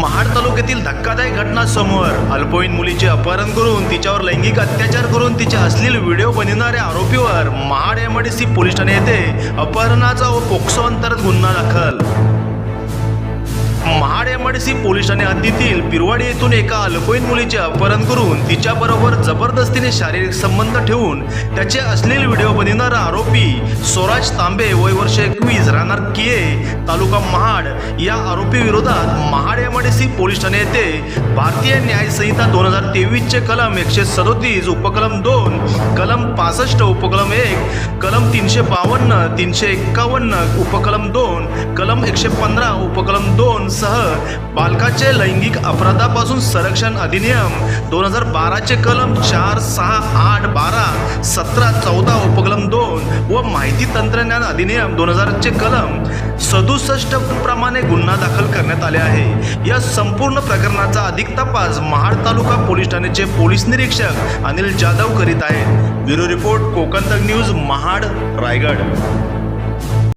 महाड तालुक्यातील धक्कादायक घटना समोर अल्पवयीन मुलीचे अपहरण करून तिच्यावर लैंगिक अत्याचार करून तिचे अश्लील व्हिडिओ बनविणाऱ्या आरोपीवर महाड एमआयडीसी पोलीस ठाणे येथे अपहरणाचा व पोक्सो अंतर्गत गुन्हा दाखल. महाड एमआयडीसी पोलीस ठाणे हद्दीतील पिरवाडी येथून एका अल्पवयीन मुलीचे अपहरण करून तिच्याबरोबर जबरदस्तीने शारीरिक संबंध ठेवून त्याचे असलेले व्हिडिओ बनविणारा आरोपी स्वराज तांबे वय वर्ष एकवीस राहणार किये तालुका महाड. या आरोपी विरोधात महाड एमआयडीसी पोलीस ठाणे येथे भारतीय न्यायसंहिता दोन हजार तेवीसचे कलम एकशे सदोतीस उपकलम दोन कलम पासष्ट उपकलम एक कलम तीनशे बावन्न तीनशे एक्कावन्न उपकलम दोन कलम एकशे पंधरा उपकलम दोन सह बालकाचे लैंगिक अपराधापासून संरक्षण अधिनियम दोन हजार बाराचे कलम चार सहा आठ बारा सतरा चौदा उपकलम दोन व माहिती तंत्रज्ञान अधिनियम दोन हजारचे कलम सदुसष्ट प्रमाणे गुन्हा दाखल करण्यात आले आहे. या संपूर्ण प्रकरणाचा अधिक तपास महाड तालुका पोलीस ठाण्याचे पोलीस निरीक्षक अनिल जाधव करीत आहेत. Bureau report Konkan news Mahad Raigad.